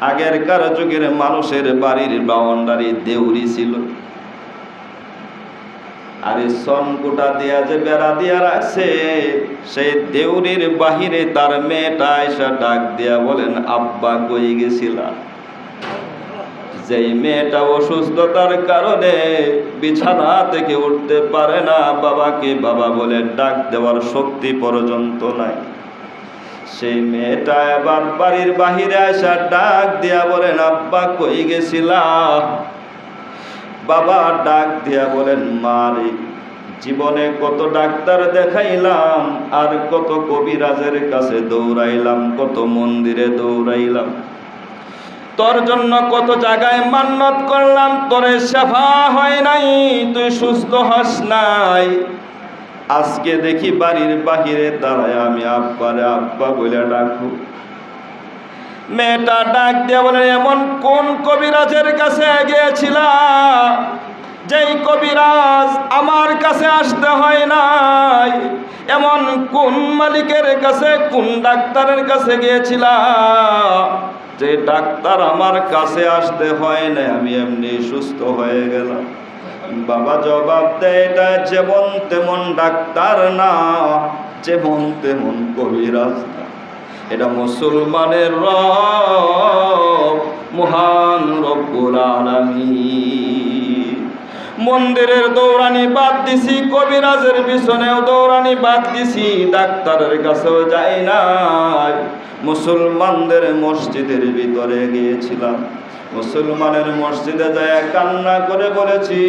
আগেরকার যুগের মানুষের বাড়ির বাউন্ডারি দেউরি ছিল। আর এই সনকুটা দিয়া যে বেড়া দিয়া রাখছে সেই দেউরির বাহিরে তার মেয়েটা এসে ডাক দিয়া বলেন, আব্বা কই গেছিলাম যেই মেয়েটা অসুস্থতার কারণে বিছানা থেকে উঠতে পারে না, বাবাকে বাবা বলে ডাক দেওয়ার শক্তি পর্যন্ত নাই। সেই মেয়েটা এবার বাড়ির বাহিরে আসা ডাক দিয়া বলেন, আব্বা, কই গেছিলাম বাবা ডাক দিয়া বলেন মারে জীবনে কত ডাক্তার দেখাইলাম, আর কত কবিরাজের কাছে দৌড়াইলাম, কত মন্দিরে দৌড়াইলাম। তোর জন্য কত জায়গায় মান্নত করলাম, তোরে সেফা হয় নাই, তুই সুস্থ হস নাই। আজকে দেখি বাড়ির বাহিরে দাঁড়ায় আমি আব্বারে, আব্বা বলে ডাকু মেয়েটা ডাক দিয়ে বলে, এমন কোন কবিরাজের কাছে গিয়েছিলাম যেই কবিরাজ আমার কাছে আসতে হয় নাই। এমন কোন মালিকের কাছে, কোন ডাক্তারের কাছে গিয়েছিলাম যে ডাক্তার আমার কাছে আসতে হয় না আমি এমনি সুস্থ হয়ে গেলাম। বাবা জবাব দেয়, এটা যেমন তেমন ডাক্তার না যেমন তেমন কবিরাজ না এটা মুসলমানের রব, মহান রব্বুল আলামিন। মন্দিরের দৌড়ানি বাদ দিছি, কবিরাজের পিছনেও দৌড়ানি বাদ দিছি, ডাক্তারের কাছেও যাই নাই। মুসলমানদের মসজিদের ভিতরে গিয়েছিলাম। মুসলমানের মসজিদে যায় কান্না করে বলেছি,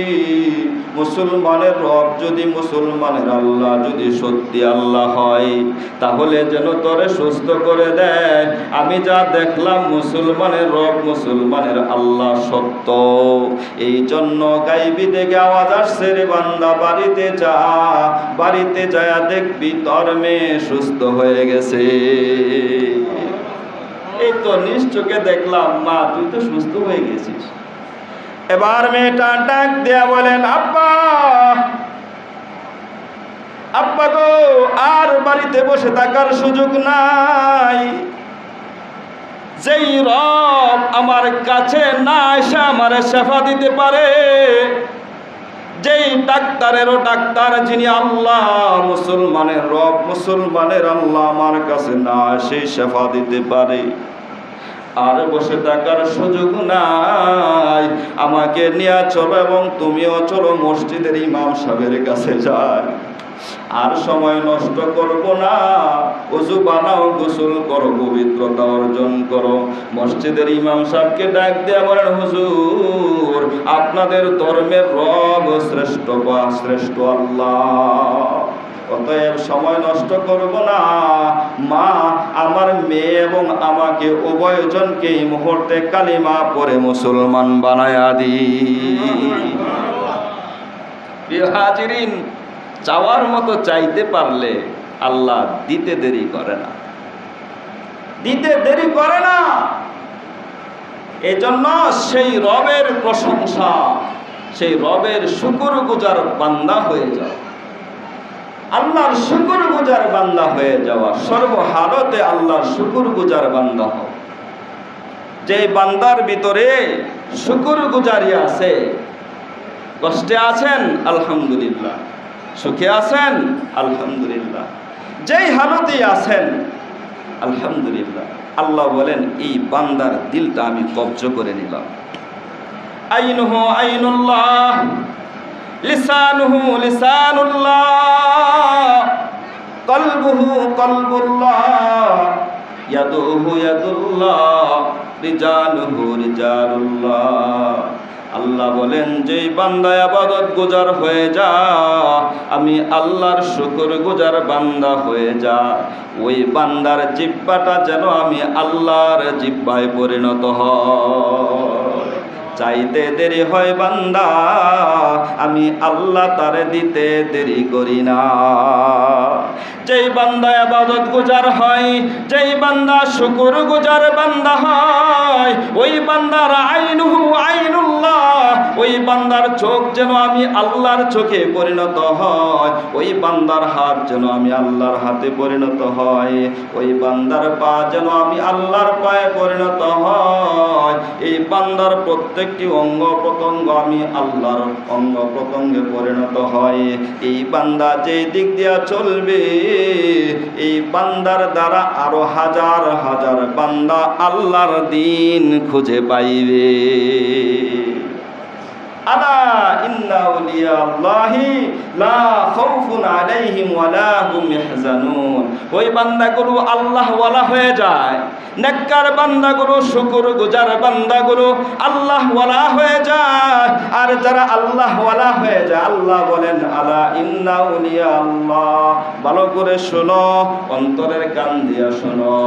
মুসলমানের রব যদি মুসলমানের আল্লাহ, যদি সত্যি আল্লাহ হয়, তাহলে যেন তোরে সুস্থ করে দেয়। আমি যা দেখলাম, মুসলমানের রব মুসলমানের আল্লাহ সত্য। এই জন্য গাইবি দেখে আওয়াজ আসছে, রে বান্দা, বাড়িতে যা। বাড়িতে যায় দেখবি, তোর মেয়ে সুস্থ হয়ে গেছে। এই তো নিজ চোখে দেখলাম, মা, তুই তো সুস্থ হয়ে গেছিস। এবার মেয়েটা ডাক দেয়া বলেন, আব্বা আব্বা গো, আর বাড়িতে বসে থাকার সুযোগ নাই। যেই রব আমার কাছে না এসে আমার সেফা দিতে পারে, যেই ডাক্তারেরও ডাক্তার যিনি আল্লাহ, মুসলমানের রব, মুসলমানের আল্লাহ আমার কাছে না সেই সেফা দিতে পারে। আর বসে থাকার সুযোগ নাই। আমাকে নিয়ে চলো এবং তুমিও চলো, মসজিদের ইমাম সাহেবের কাছে যায় আর সময় নষ্ট করব না, উজু বানাও, গোসল করো, পবিত্রতা অর্জন করো। মসজিদের ইমাম সাহেবকে ডাক দেয়া বলেন, হুজুর, আপনাদের ধর্মের রব শ্রেষ্ঠ বা শ্রেষ্ঠ আল্লাহ। অতএব সময় নষ্ট করব না। মা, আমার মেয়ে এবং আমাকে উভয়জনকে এই মুহূর্তে কালিমা পরে মুসলমান বানায়া দি। হাজিরিন চাওয়ার মতো চাইতে পারলে আল্লাহ দিতে দেরি করে না। দিতে দেরি করে না। এজন্য সেই রবের প্রশংসা, সেই রবের শুকুর গুজার বান্দা হয়ে যাও। আল্লাহর শুকুর গুজার বান্দা হয়ে যাওয়া। সর্বহালতে আল্লাহর শুকুর গুজার বান্দা হও। যে বান্দার ভিতরে শুকুর গুজারি আছে, কষ্টে আছেন, আলহামদুলিল্লাহ। সুখে আছেন, আলহামদুলিল্লাহ। যেই হালতে আছেন, আলহামদুলিল্লাহ। আল্লাহ বলেন, এই বান্দার দিলটা আমি কবজ করে নিলাম। আইনুহু আইনুল্লাহ। লিসানুহু লিসানুল্লাহ। কলবুহু কলবুল্লাহ। ইয়াদুহু ইয়াদুল্লাহ। রিজালুহু রিজালুল্লাহ। আল্লাহ বলেন যে বান্দা আবাদত গুজার হয়ে যা, আমি আল্লাহর শুকুর গুজার বান্দা হয়ে যা। ওই বান্দার জিব্বাটা যেন আমি আল্লাহর জিব্বায় পরিণত হয়। চাইতে দেরি হয় বান্দা, আমি আল্লাহ তার দিতে দেরি করি না। যেই বান্দা আবাদত গুজার হয়, যেই বান্দা শুকুর গুজার বান্দা হয়, ওই বান্দার আইনুহু আইনুল্লাহ ওই বান্দার চোখ যেন আমি আল্লাহর চোখে পরিণত হয়। ওই বান্দার হাত যেন আমি আল্লাহর হাতে পরিণত হয়। ওই বান্দার পা যেন আমি আল্লাহর পায়ে পরিণত হয়। এই বান্দার প্রত্যেকটি অঙ্গ প্রত্যঙ্গ আমি আল্লাহর অঙ্গ প্রত্যঙ্গে পরিণত হয়। এই বান্দা যে দিক দিয়া চলবে, এই বান্দার দ্বারা আরও হাজার হাজার বান্দা আল্লাহর দিন খুঁজে পাইবে। আলা ইন্না আউলিয়া আল্লাহি লা খাউফুন আলাইহিম ওয়ালা হুম ইয়াহজানুন। ওই বান্দাগুলো আল্লাহ ওয়ালা হয়ে যায়। নেককার বান্দাগুলো শুকর গুজার বান্দাগুলো আল্লাহ ওয়ালা হয়ে যায়। আর যারা আল্লাহ ওয়ালা হয়ে যায়, আল্লাহ বলেন, আলা ইন্না আউলিয়া আল্লাহ ভালো করে শোনো, অন্তরের কান দিয়া শোনো,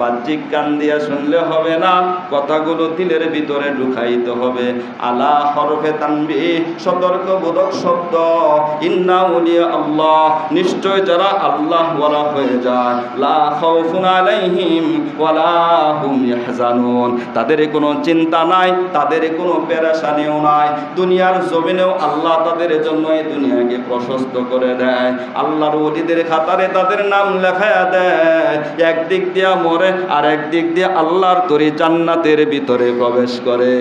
বাহ্যিক কান দিয়া শুনলে হবে না, কথাগুলো দিলের ভিতরে ঢুকাইতে হবে। আলা হরফে তানবি সতর্ক বোধক শব্দ। ইন্না উলিয়া আল্লাহ নিশ্চয় যারা আল্লাহ ওয়ালা হয়ে যায়। লা খাউফুন আলাইহিম ওয়ালা হুম ইয়াহজানুন। তাদের কোনো চিন্তা নাই, তাদের কোনো পেরেশানিও নাই। দুনিয়ার জমিনেও আল্লাহ তাদের জন্য এই দুনিয়াকে প্রশস্ত করে দেয়। আল্লাহর অলিদের খাতারে তাদের নাম লেখায়া দেয়। একদিক দিয়া মরে আর একদিক দিয়ে আল্লাহর তরি জান্নাতের ভিতরে প্রবেশ করে।